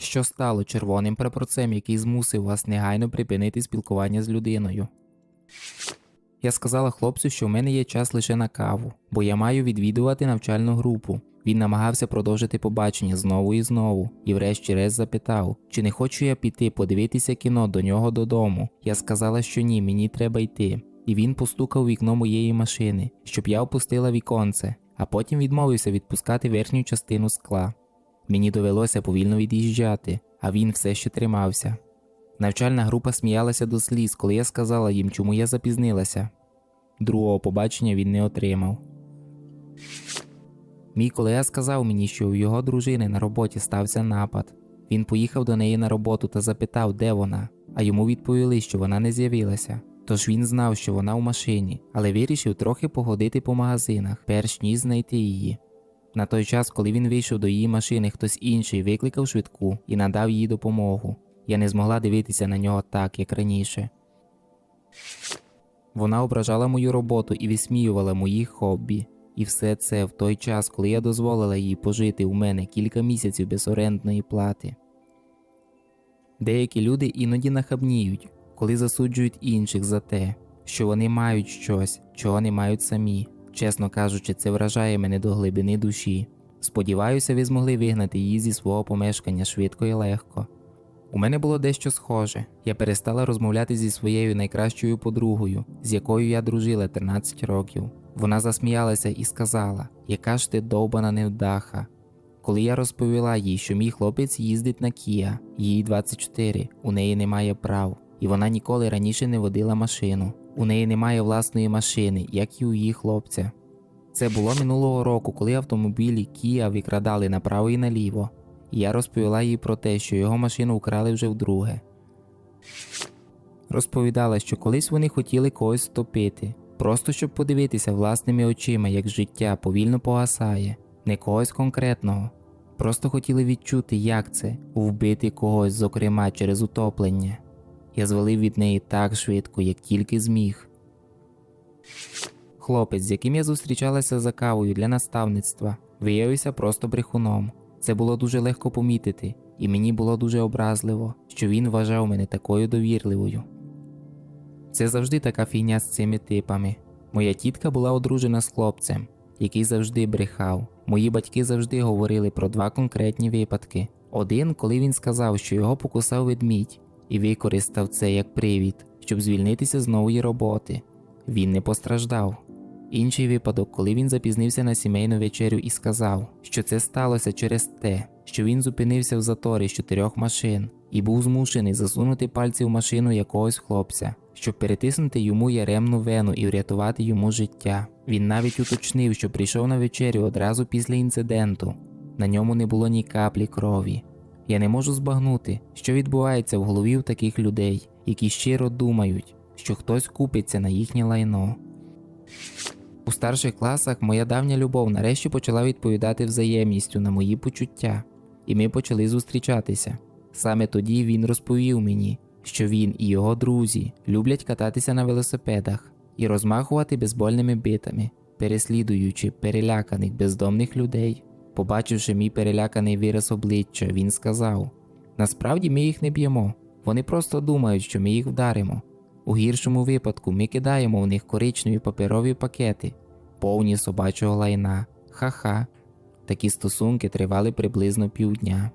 Що стало червоним прапорцем, який змусив вас негайно припинити спілкування з людиною? Я сказала хлопцю, що в мене є час лише на каву, бо я маю відвідувати навчальну групу. Він намагався продовжити побачення знову і знову, і врешті-решт запитав, чи не хочу я піти подивитися кіно до нього додому. Я сказала, що ні, мені треба йти. І він постукав вікно моєї машини, щоб я опустила віконце, а потім відмовився відпускати верхню частину скла. Мені довелося повільно від'їжджати, а він все ще тримався. Навчальна група сміялася до сліз, коли я сказала їм, чому я запізнилася. Другого побачення він не отримав. Мій колега сказав мені, що у його дружини на роботі стався напад. Він поїхав до неї на роботу та запитав, де вона, а йому відповіли, що вона не з'явилася. Тож він знав, що вона в машині, але вирішив трохи походити по магазинах, перш ніж знайти її. На той час, коли він вийшов до її машини, хтось інший викликав швидку і надав їй допомогу. Я не змогла дивитися на нього так, як раніше. Вона ображала мою роботу і висміювала мої хобі. І все це в той час, коли я дозволила їй пожити у мене кілька місяців без орендної плати. Деякі люди іноді нахабніють, коли засуджують інших за те, що вони мають щось, чого не мають самі. Чесно кажучи, це вражає мене до глибини душі. Сподіваюся, ви змогли вигнати її зі свого помешкання швидко і легко. У мене було дещо схоже. Я перестала розмовляти зі своєю найкращою подругою, з якою я дружила 13 років. Вона засміялася і сказала, яка ж ти довбана невдаха. Коли я розповіла їй, що мій хлопець їздить на Кія, їй 24, у неї немає прав, і вона ніколи раніше не водила машину. У неї немає власної машини, як і у її хлопця. Це було минулого року, коли автомобілі Кія викрадали направо і наліво. І я розповіла їй про те, що його машину вкрали вже вдруге. Розповідала, що колись вони хотіли когось стопити, просто щоб подивитися власними очима, як життя повільно погасає, не когось конкретного. Просто хотіли відчути, як це вбити когось, зокрема через утоплення. Я звалив від неї так швидко, як тільки зміг. Хлопець, з яким я зустрічалася за кавою для наставництва, виявився просто брехуном. Це було дуже легко помітити, і мені було дуже образливо, що він вважав мене такою довірливою. Це завжди така фігня з цими типами. Моя тітка була одружена з хлопцем, який завжди брехав. Мої батьки завжди говорили про два конкретні випадки. Один, коли він сказав, що його покусав ведмідь, і використав це як привід, щоб звільнитися з нової роботи. Він не постраждав. Інший випадок, коли він запізнився на сімейну вечерю і сказав, що це сталося через те, що він зупинився в заторі з чотирьох машин і був змушений засунути пальці в машину якогось хлопця, щоб перетиснути йому яремну вену і врятувати йому життя. Він навіть уточнив, що прийшов на вечерю одразу після інциденту. На ньому не було ні каплі крові. Я не можу збагнути, що відбувається в голові у таких людей, які щиро думають, що хтось купиться на їхнє лайно. У старших класах моя давня любов нарешті почала відповідати взаємністю на мої почуття, і ми почали зустрічатися. Саме тоді він розповів мені, що він і його друзі люблять кататися на велосипедах і розмахувати безбольними битами, переслідуючи переляканих бездомних людей. Побачивши мій переляканий вираз обличчя, він сказав: Насправді ми їх не б'ємо, вони просто думають, що ми їх вдаримо. У гіршому випадку ми кидаємо в них коричневі паперові пакети, повні собачого лайна. Ха-ха. Такі стосунки тривали приблизно півдня.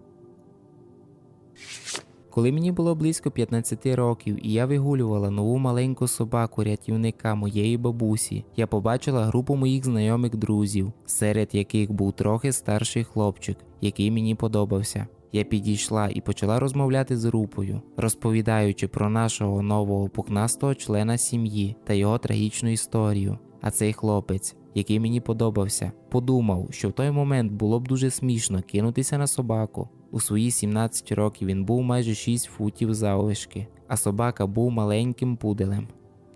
Коли мені було близько 15 років і я вигулювала нову маленьку собаку рятівника моєї бабусі, я побачила групу моїх знайомих друзів, серед яких був трохи старший хлопчик, який мені подобався. Я підійшла і почала розмовляти з групою, розповідаючи про нашого нового пухнастого члена сім'ї та його трагічну історію. А цей хлопець, який мені подобався, подумав, що в той момент було б дуже смішно кинутися на собаку. У свої 17 років він був майже 6 футів заввишки, а собака був маленьким пуделем.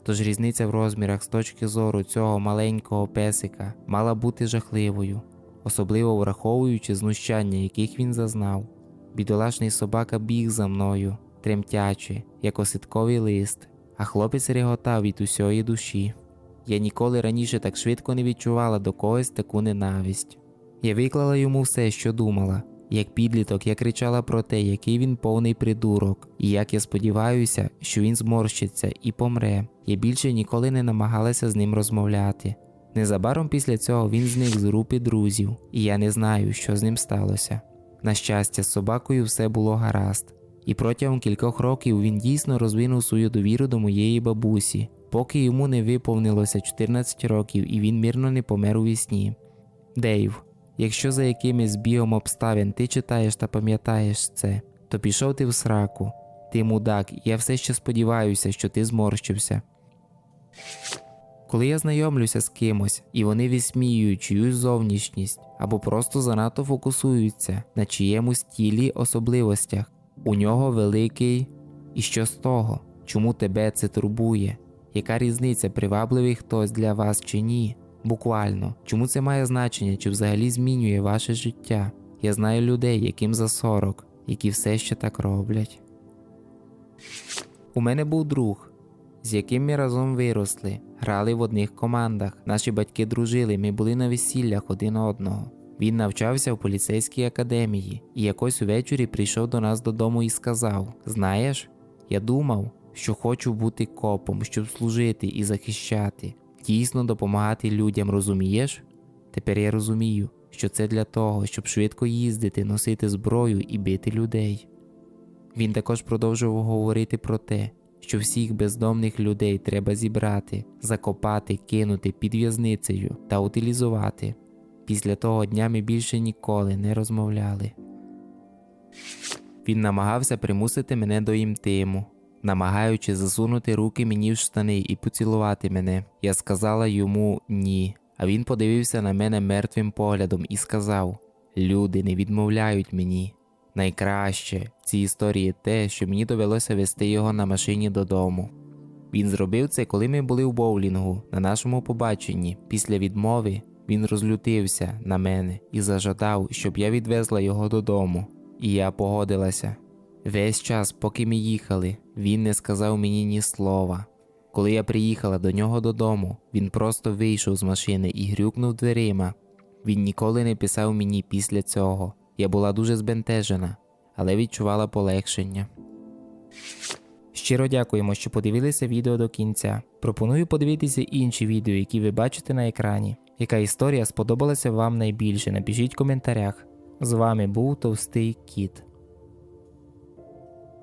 Тож різниця в розмірах з точки зору цього маленького песика мала бути жахливою, особливо враховуючи знущання, яких він зазнав. Бідолашний собака біг за мною, тремтячи, як оситковий лист, а хлопець реготав від усьої душі. Я ніколи раніше так швидко не відчувала до когось таку ненависть. Я виклала йому все, що думала, Як підліток я кричала про те, який він повний придурок, і як я сподіваюся, що він зморщиться і помре. Я більше ніколи не намагалася з ним розмовляти. Незабаром після цього він зник з групи друзів, і я не знаю, що з ним сталося. На щастя, з собакою все було гаразд, і протягом кількох років він дійсно розвинув свою довіру до моєї бабусі, поки йому не виповнилося 14 років і він мирно не помер у вісні. Дейв, якщо за якимось збігом обставин ти читаєш та пам'ятаєш це, то пішов ти в сраку. Ти мудак, і я все ще сподіваюся, що ти зморщився. Коли я знайомлюся з кимось, і вони висміюють чиюсь зовнішність або просто занадто фокусуються на чиємусь тілі особливостях, у нього великий. І що з того? Чому тебе це турбує? Яка різниця, привабливий хтось для вас чи ні? Буквально, чому це має значення, чи взагалі змінює ваше життя? Я знаю людей, яким за 40, які все ще так роблять. У мене був друг, з яким ми разом виросли, грали в одних командах. Наші батьки дружили, ми були на весіллях один одного. Він навчався в поліцейській академії і якось увечері прийшов до нас додому і сказав: Знаєш, я думав, що хочу бути копом, щоб служити і захищати, дійсно допомагати людям, розумієш? Тепер я розумію, що це для того, щоб швидко їздити, носити зброю і бити людей. Він також продовжував говорити про те, що всіх бездомних людей треба зібрати, закопати, кинути під в'язницею та утилізувати. Після того дня ми більше ніколи не розмовляли. Він намагався примусити мене до інтиму, намагаючи засунути руки мені в штани і поцілувати мене. Я сказала йому ні, а він подивився на мене мертвим поглядом і сказав: Люди не відмовляють мені. Найкраще в цій історії те, що мені довелося вести його на машині додому. Він зробив це, коли ми були в боулінгу на нашому побаченні. Після відмови він розлютився на мене і зажадав, щоб я відвезла його додому. І я погодилася. Весь час, поки ми їхали, він не сказав мені ні слова. Коли я приїхала до нього додому, він просто вийшов з машини і грюкнув дверима. Він ніколи не писав мені після цього. Я була дуже збентежена, але відчувала полегшення. Щиро дякуємо, що подивилися відео до кінця. Пропоную подивитися інші відео, які ви бачите на екрані. Яка історія сподобалася вам найбільше? Напишіть в коментарях. З вами був Товстий Кіт.